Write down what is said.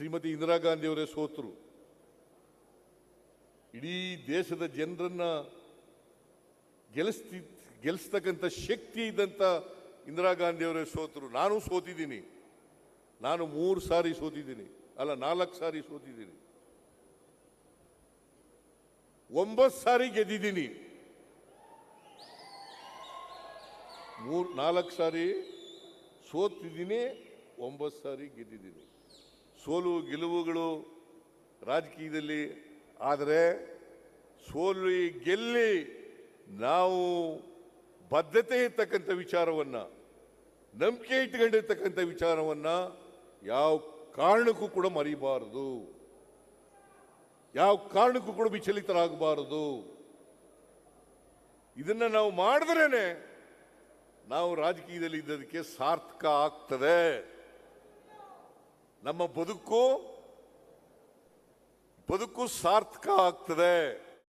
ಶ್ರೀಮತಿ ಇಂದಿರಾ ಗಾಂಧಿಯವರೇ ಸೋತರು. ಇಡೀ ದೇಶದ ಜನರನ್ನ ಗೆಲ್ಲಿಸ್ತಿ ಗೆಲ್ಲಿಸ್ತಕ್ಕಂಥ ಶಕ್ತಿ ಇದ್ದಂಥ ಇಂದಿರಾ ಗಾಂಧಿಯವರೇ ಸೋತರು. ನಾನು ಸೋತಿದ್ದೀನಿ. ನಾನು ಮೂರು ಸಾರಿ ಸೋತಿದ್ದೀನಿ. ಅಲ್ಲ, ನಾಲ್ಕು ಸಾರಿ ಸೋತಿದ್ದೀನಿ. ಒಂಬತ್ತು ಸಾರಿ ಗೆದ್ದಿದ್ದೀನಿ. ಮೂರು, ನಾಲ್ಕು ಸಾರಿ ಸೋತಿದ್ದೀನಿ, ಒಂಬತ್ತು ಸಾರಿ ಗೆದ್ದಿದ್ದೀನಿ. ಸೋಲು ಗೆಲುವುಗಳು ರಾಜಕೀಯದಲ್ಲಿ, ಆದರೆ ಸೋಲು ಗೆಲ್ಲಿ ನಾವು ಬದ್ಧತೆ ಇರ್ತಕ್ಕಂಥ ವಿಚಾರವನ್ನು, ನಂಬಿಕೆ ಇಟ್ಕೊಂಡಿರ್ತಕ್ಕಂಥ ವಿಚಾರವನ್ನು ಯಾವ ಕಾರಣಕ್ಕೂ ಕೂಡ ಮರಿಬಾರದು. ಯಾವ ಕಾರಣಕ್ಕೂ ಕೂಡ ವಿಚಲಿತರಾಗಬಾರದು. ಇದನ್ನು ನಾವು ಮಾಡಿದ್ರೇ ನಾವು ರಾಜಕೀಯದಲ್ಲಿ ಇದ್ದದಕ್ಕೆ ಸಾರ್ಥಕ ಆಗ್ತದೆ. ನಮ್ಮ ಬದುಕು ಬದುಕು ಸಾರ್ಥಕ ಆಗ್ತದೆ.